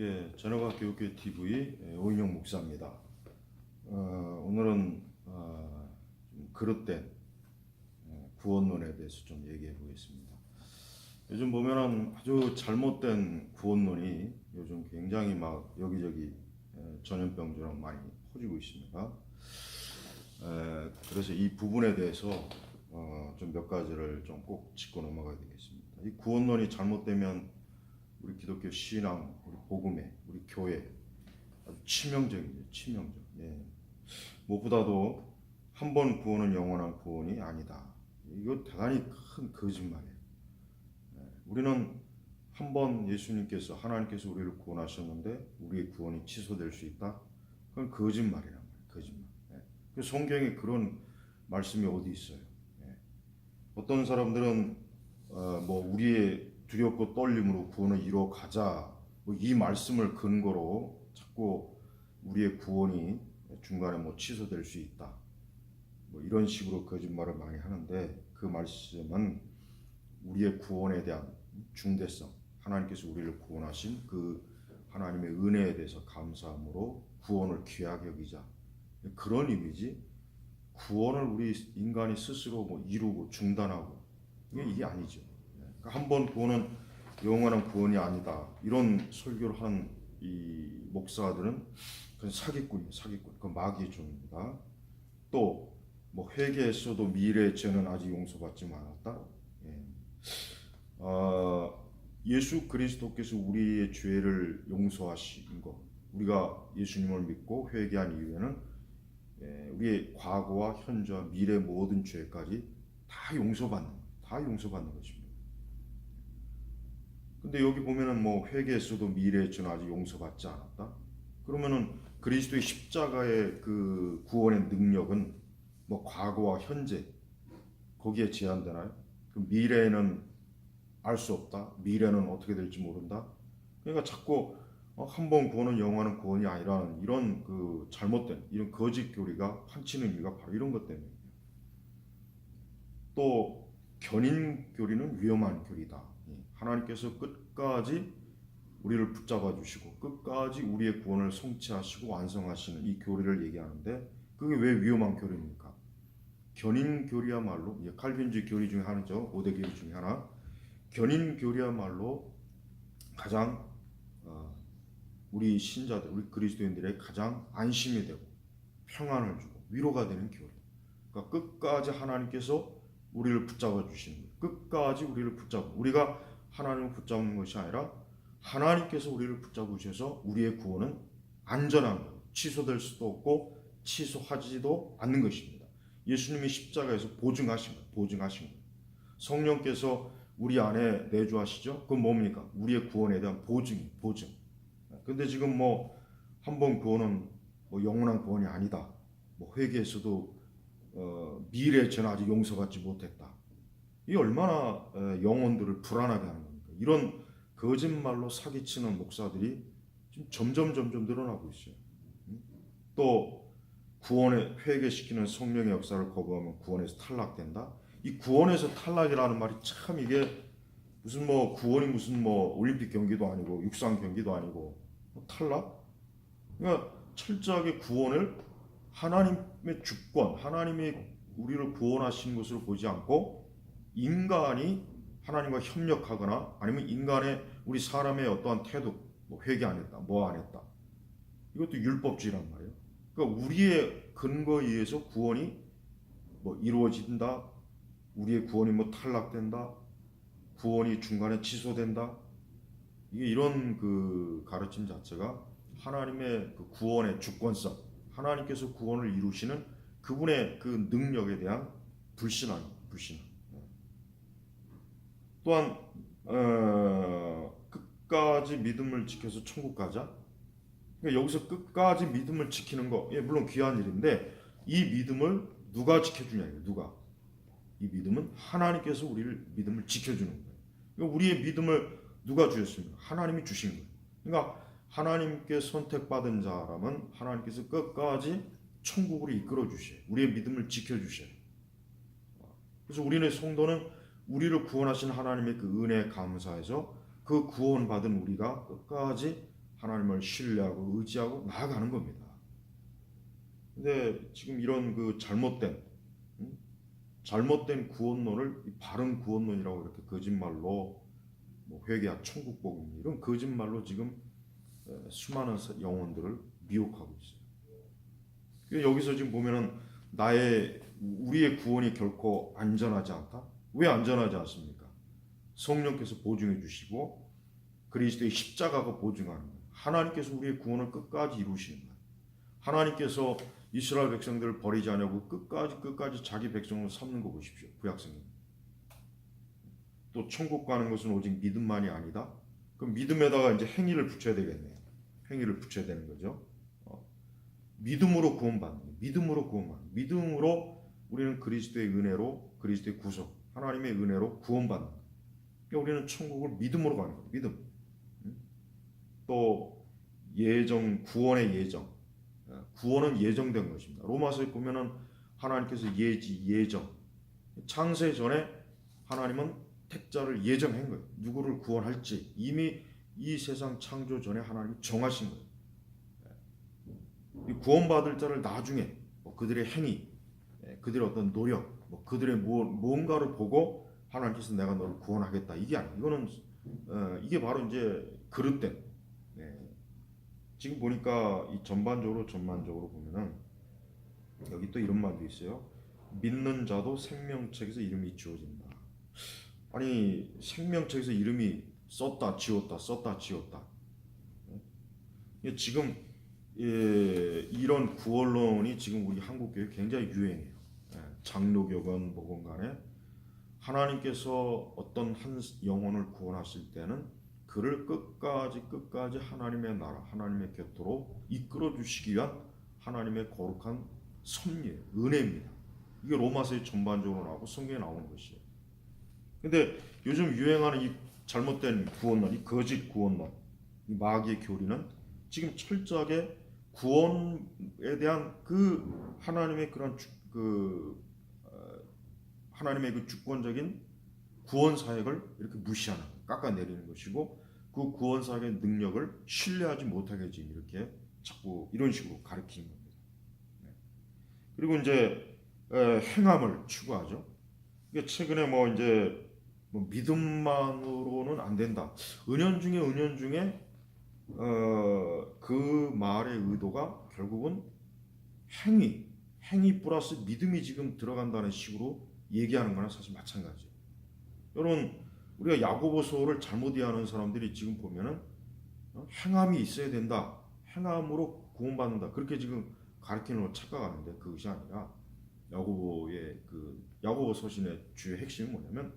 예, 전화가 교육교 TV 예, 오인영 목사입니다. 어, 오늘은 어, 좀 그릇된 어, 구원론에 대해서 좀 얘기해 보겠습니다. 요즘 보면은 아주 잘못된 구원론이 요즘 굉장히 막 여기저기 예, 전염병처럼 많이 퍼지고 있습니다. 에, 그래서 이 부분에 대해서 어, 좀 몇 가지를 좀 꼭 짚고 넘어가야 되겠습니다. 이 구원론이 잘못되면 우리 기독교 신앙, 우리 복음에, 우리 교회 아주 치명적이죠. 치명적. 예. 무엇보다도 한 번 구원은 영원한 구원이 아니다. 이거 대단히 큰 거짓말이에요. 예. 우리는 한 번 예수님께서 하나님께서 우리를 구원하셨는데 우리의 구원이 취소될 수 있다. 그건 거짓말이란 말이에요. 거짓말. 예. 그 성경에 그런 말씀이 어디 있어요? 예. 어떤 사람들은 어, 뭐 우리의 두렵고 떨림으로 구원을 이루어 가자. 뭐 이 말씀을 근거로 자꾸 우리의 구원이 중간에 뭐 취소될 수 있다. 뭐 이런 식으로 거짓말을 많이 하는데 그 말씀은 우리의 구원에 대한 중대성, 하나님께서 우리를 구원하신 그 하나님의 은혜에 대해서 감사함으로 구원을 귀하게 여기자. 그런 의미지. 구원을 우리 인간이 스스로 뭐 이루고 중단하고 이게 아니죠. 한번 구원은 영원한 구원이 아니다. 이런 설교를 하는 이 목사들은 그건 사기꾼이에요. 사기꾼. 그 마귀의 종입니다. 또 뭐 회개했어도 미래의 죄는 아직 용서받지 않았다. 예. 아, 예수 그리스도께서 우리의 죄를 용서하신 것, 우리가 예수님을 믿고 회개한 이후에는 예, 우리의 과거와 현재와 미래 모든 죄까지 다 용서받는, 다 용서받는 것입니다. 근데 여기 보면은 뭐 회개했어도 미래의 죄는 아직 용서받지 않았다. 그러면은 그리스도의 십자가의 그 구원의 능력은 뭐 과거와 현재 거기에 제한되나요? 그 미래에는 알 수 없다. 미래는 어떻게 될지 모른다. 그러니까 자꾸 어, 한번 구원은 영원한 구원이 아니라는 이런 그 잘못된 이런 거짓 교리가 판치는 이유가 바로 이런 것 때문이에요. 또 견인 교리는 위험한 교리다. 예, 하나님께서 끝까지 우리를 붙잡아 주시고 끝까지 우리의 구원을 성취하시고 완성하시는 이 교리를 얘기하는데 그게 왜 위험한 교리입니까? 견인 교리야말로 예, 칼빈주의 교리 중에 하나죠. 5대 교리 중에 하나. 견인 교리야말로 가장 어, 우리 신자들, 우리 그리스도인들의 가장 안심이 되고 평안을 주고 위로가 되는 교리. 그러니까 끝까지 하나님께서 우리를 붙잡아 주시는 거예요. 끝까지 우리를 붙잡아. 우리가 하나님을 붙잡는 것이 아니라 하나님께서 우리를 붙잡으셔서 우리의 구원은 안전한 거예요. 취소될 수도 없고 취소하지도 않는 것입니다. 예수님이 십자가에서 보증하신 거예요. 보증하신 거예요. 성령께서 우리 안에 내주하시죠. 그건 뭡니까? 우리의 구원에 대한 보증이 보증. 근데 지금 뭐 한 번 구원은 뭐 영원한 구원이 아니다. 뭐 회개에서도 어, 미래의 죄는 아직 용서받지 못했다. 이 얼마나 어, 영혼들을 불안하게 하는 겁니까? 이런 거짓말로 사기치는 목사들이 지금 점점 점점 늘어나고 있어요. 음? 또 구원에 회개시키는 성령의 역사를 거부하면 구원에서 탈락된다. 이 구원에서 탈락이라는 말이 참 이게 무슨 뭐 구원이 무슨 뭐 올림픽 경기도 아니고 육상 경기도 아니고 뭐 탈락? 그러니까 철저하게 구원을 하나님의 주권, 하나님이 우리를 구원하신 것으로 보지 않고 인간이 하나님과 협력하거나 아니면 인간의 우리 사람의 어떠한 태도, 뭐 회개 안 했다, 뭐 안 했다. 이것도 율법주의란 말이에요. 그러니까 우리의 근거에 의해서 구원이 뭐 이루어진다, 우리의 구원이 뭐 탈락된다, 구원이 중간에 취소된다. 이게 이런 그 가르침 자체가 하나님의 그 구원의 주권성, 하나님께서 구원을 이루시는 그분의 그 능력에 대한 불신함, 불신. 또한 어, 끝까지 믿음을 지켜서 천국 가자. 그러니까 여기서 끝까지 믿음을 지키는 거, 예, 물론 귀한 일인데 이 믿음을 누가 지켜주냐 이거 누가? 이 믿음은 하나님께서 우리를 믿음을 지켜주는 거예요. 그러니까 우리의 믿음을 누가 주셨습니까? 하나님이 주신 거예요. 그러니까 하나님께 선택받은 자라면 하나님께서 끝까지 천국으로 이끌어 주셔요. 우리의 믿음을 지켜 주셔요. 그래서 우리는 성도는 우리를 구원하신 하나님의 그 은혜에 감사해서 그 구원받은 우리가 끝까지 하나님을 신뢰하고 의지하고 나아가는 겁니다. 근데 지금 이런 그 잘못된 음? 잘못된 구원론을 이 바른 구원론이라고 이렇게 거짓말로 뭐 회개와 천국 복음 이런 거짓말로 지금 에, 수많은 사- 영혼들을 미혹하고 있어요. 여기서 지금 보면은 나의 우리의 구원이 결코 안전하지 않다. 왜 안전하지 않습니까? 성령께서 보증해 주시고 그리스도의 십자가가 보증하는 거예요. 하나님께서 우리의 구원을 끝까지 이루시는 거예요. 하나님께서 이스라엘 백성들을 버리지 않냐고 끝까지 끝까지 자기 백성을 삼는 거 보십시오. 구약성경. 또 천국 가는 것은 오직 믿음만이 아니다. 그럼 믿음에다가 이제 행위를 붙여야 되겠네요. 행위를 붙여야 되는 거죠. 어, 믿음으로 구원받는. 믿음으로 구원받는. 믿음으로 우리는 그리스도의 은혜로 그리스도의 구속 하나님의 은혜로 구원받는. 그러니까 우리는 천국을 믿음으로 가는 거예요. 믿음. 음? 또 예정 구원의 예정. 어, 구원은 예정된 것입니다. 로마서에 보면은 하나님께서 예지 예정 창세 전에 하나님은 택자를 예정한 거예요. 누구를 구원할지 이미 이 세상 창조 전에 하나님이 정하신 거예요. 이 구원받을 자를 나중에 뭐 그들의 행위, 예, 그들의 어떤 노력, 뭐 그들의 무, 무언가를 보고 하나님께서 내가 너를 구원하겠다 이게 아니에요. 이거는 어, 이게 바로 이제 그릇된. 예. 지금 보니까 이 전반적으로 전반적으로 보면은 여기 또 이런 말도 있어요. 믿는 자도 생명책에서 이름이 지워진다. 아니 생명책에서 이름이 썼다 지웠다 썼다 지웠다. 예, 지금 예, 이런 구원론이 지금 우리 한국 교회 굉장히 유행해요. 예, 장로교건 뭐건 간에 하나님께서 어떤 한 영혼을 구원하실 때는 그를 끝까지 끝까지 하나님의 나라, 하나님의 곁으로 이끌어 주시기 위한 하나님의 거룩한 섭리예요. 은혜입니다. 이게 로마서에 전반적으로 나오고 성경에 나오는 것이에요. 근데 요즘 유행하는 이 잘못된 구원론, 이 거짓 구원론, 이 마귀의 교리는 지금 철저하게 구원에 대한 그 하나님의 그런 주, 그 어, 하나님의 그 주권적인 구원 사역을 이렇게 무시하는, 깎아내리는 것이고 그 구원 사역의 능력을 신뢰하지 못하게 지금 이렇게 자꾸 이런 식으로 가르치는 겁니다. 네. 그리고 이제 에, 행함을 추구하죠. 이게 최근에 뭐 이제 뭐 믿음만으로는 안 된다. 은연 중에 은연 중에 어, 그 말의 의도가 결국은 행위, 행위 플러스 믿음이 지금 들어간다는 식으로 얘기하는 거나 사실 마찬가지예요. 우리가 야고보서를 잘못 이해하는 사람들이 지금 보면은 어, 행함이 있어야 된다. 행함으로 구원받는다. 그렇게 지금 가르치는 걸 착각하는데 그것이 아니라 야고보의 그 야고보 서신의 주요 핵심이 뭐냐면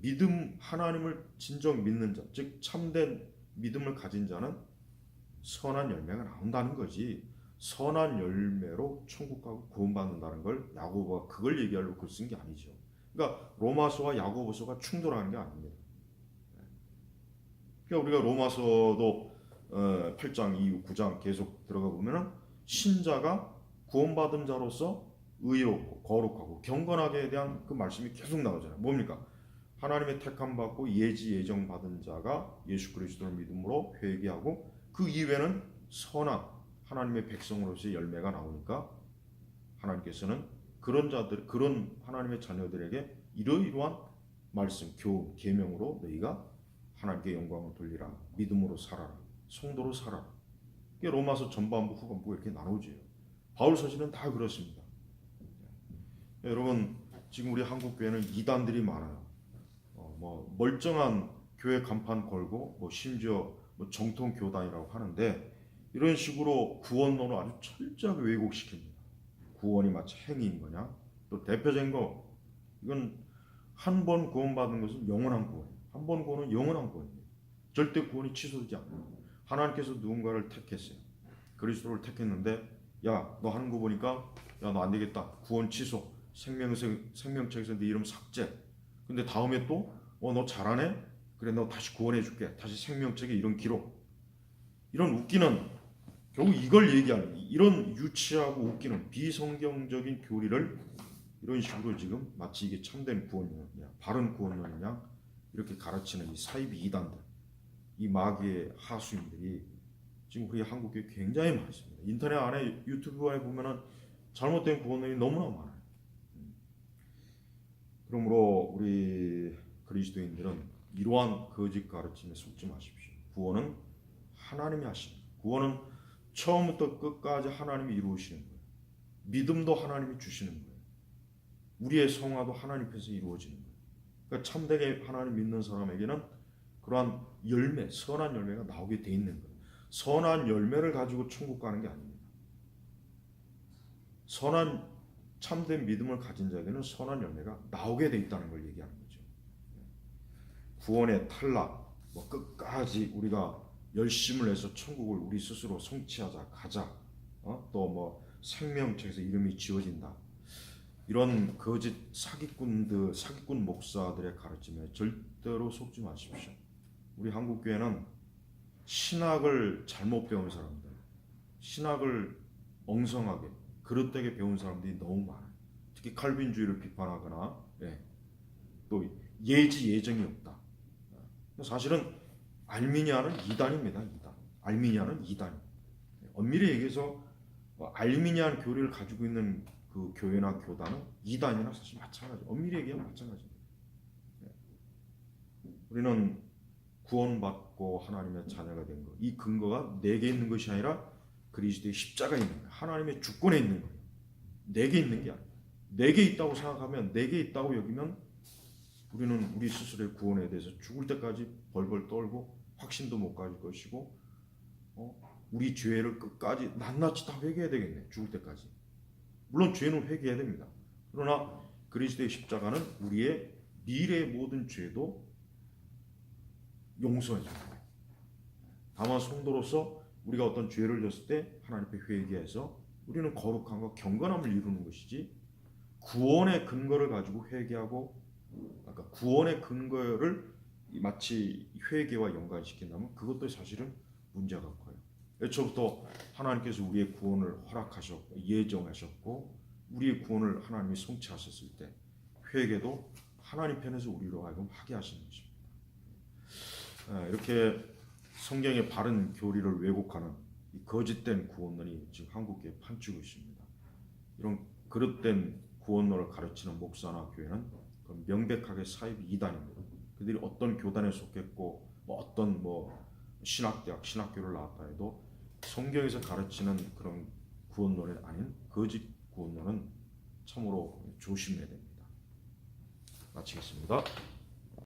믿음 하나님을 진정 믿는 자, 즉 참된 믿음을 가진 자는 선한 열매가 나온다는 거지. 선한 열매로 천국 가고 구원받는다는 걸 야고보가 그걸 얘기하려고 글 쓴 게 아니죠. 그러니까 로마서와 야고보서가 충돌하는 게 아닙니다. 그러니까 우리가 로마서도 어, 8장 이후 9장 계속 들어가 보면은 신자가 구원받은 자로서 의롭고 거룩하고 경건하게에 대한 그 말씀이 계속 나오잖아요. 뭡니까? 하나님의 택함 받고 예지 예정 받은 자가 예수 그리스도를 믿음으로 회개하고 그 이외에는 선한 하나님의 백성으로서의 열매가 나오니까 하나님께서는 그런 자들 그런 하나님의 자녀들에게 이러이러한 말씀 교훈 계명으로 너희가 하나님께 영광을 돌리라 믿음으로 살아라 성도로 살아라. 이게 로마서 전반부 후반부 이렇게 나누지요. 바울 서신은 다 그렇습니다. 네, 여러분 지금 우리 한국 교회는 이단들이 많아요. 어, 뭐 멀쩡한 교회 간판 걸고 뭐 심지어 뭐 정통 교단이라고 하는데 이런 식으로 구원론을 아주 철저하게 왜곡시킵니다. 구원이 마치 행위인 거냐? 또 대표적인 거 이건 한 번 구원받은 것은 영원한 구원이에요. 한번 구원은 영원한 구원이에요. 절대 구원이 취소되지 않아요. 하나님께서 누군가를 택했어요. 그리스도를 택했는데 야 너 하는 거 보니까 야 너 안 되겠다. 구원 취소. 생명책 생명책에서 네 이름 삭제. 근데 다음에 또 어 너 잘하네. 그래 너 다시 구원해 줄게. 다시 생명책에 이런 기록. 이런 웃기는 결국 이걸 얘기하는 이런 유치하고 웃기는 비성경적인 교리를 이런 식으로 지금 마치 이게 참된 구원론이냐 바른 구원론이냐 이렇게 가르치는 이 사이비 이단들 이 마귀의 하수인들이 지금 우리 한국에 굉장히 많습니다. 인터넷 안에 유튜브 안에 보면은 잘못된 구원론이 너무나 많아요. 음. 그러므로 우리 그리스도인들은 이러한 거짓 가르침에 속지 마십시오. 구원은 하나님이 하십니다. 구원은 처음부터 끝까지 하나님이 이루시는 거예요. 믿음도 하나님이 주시는 거예요. 우리의 성화도 하나님께서 이루어지는 거예요. 그러니까 참되게 하나님 믿는 사람에게는 그러한 열매, 선한 열매가 나오게 돼 있는 거예요. 선한 열매를 가지고 천국 가는 게 아닙니다. 선한 참된 믿음을 가진 자에게는 선한 열매가 나오게 돼 있다는 걸 얘기하는 거죠. 구원의 탈락, 뭐 끝까지 우리가 열심을 해서 천국을 우리 스스로 성취하자, 가자, 어? 또뭐 생명책에서 이름이 지워진다. 이런 거짓 사기꾼들, 사기꾼 목사들의 가르침에 절대로 속지 마십시오. 우리 한국 교회는 신학을 잘못 배운 사람들, 신학을 엉성하게 그릇되게 배운 사람들이 너무 많아요. 특히 칼빈주의를 비판하거나 예, 또 예지 예정이 없다. 사실은 알미니아는 이단입니다. 이단. 알미니아는 이단. 엄밀히 얘기해서 뭐 알미니안 교리를 가지고 있는 그 교회나 교단은 이단이나 사실 마찬가지. 엄밀히 얘기하면 마찬가지입니다. 예. 우리는 구원받고 하나님의 자녀가 된 것. 이 근거가 내게 있는 것이 아니라 그리스도의 십자가에 있는 거예요. 하나님의 주권에 있는 거예요. 내게 있는 게 아니에요. 내게 있다고 생각하면 내게 있다고 여기면 우리는 우리 스스로의 구원에 대해서 죽을 때까지 벌벌 떨고 확신도 못 가질 것이고 어? 우리 죄를 끝까지 낱낱이 다 회개해야 되겠네. 죽을 때까지. 물론 죄는 회개해야 됩니다. 그러나 그리스도의 십자가는 우리의 미래의 모든 죄도 용서해 줍니다. 다만 성도로서 우리가 어떤 죄를 졌을 때 하나님 앞에 회개해서 우리는 거룩함과 경건함을 이루는 것이지 구원의 근거를 가지고 회개하고 아까 구원의 근거를 마치 회개와 연관시킨다면 그것도 사실은 문제가 커요. 애초부터 하나님께서 우리의 구원을 허락하셨고 예정하셨고 우리의 구원을 하나님이 성취하셨을 때 회개도 하나님 편에서 우리로 하여금 하게 하시는 것입니다. 아, 이렇게 성경의 바른 교리를 왜곡하는 이 거짓된 구원론이 지금 한국에 판치고 있습니다. 이런 그릇된 구원론을 가르치는 목사나 교회는 그 명백하게 사입 이단입니다. 그들이 어떤 교단에 속했고 뭐 어떤 뭐 신학대학 신학교를 나왔다 해도 성경에서 가르치는 그런 구원론이 아닌 거짓 구원론은 참으로 조심해야 됩니다. 마치겠습니다.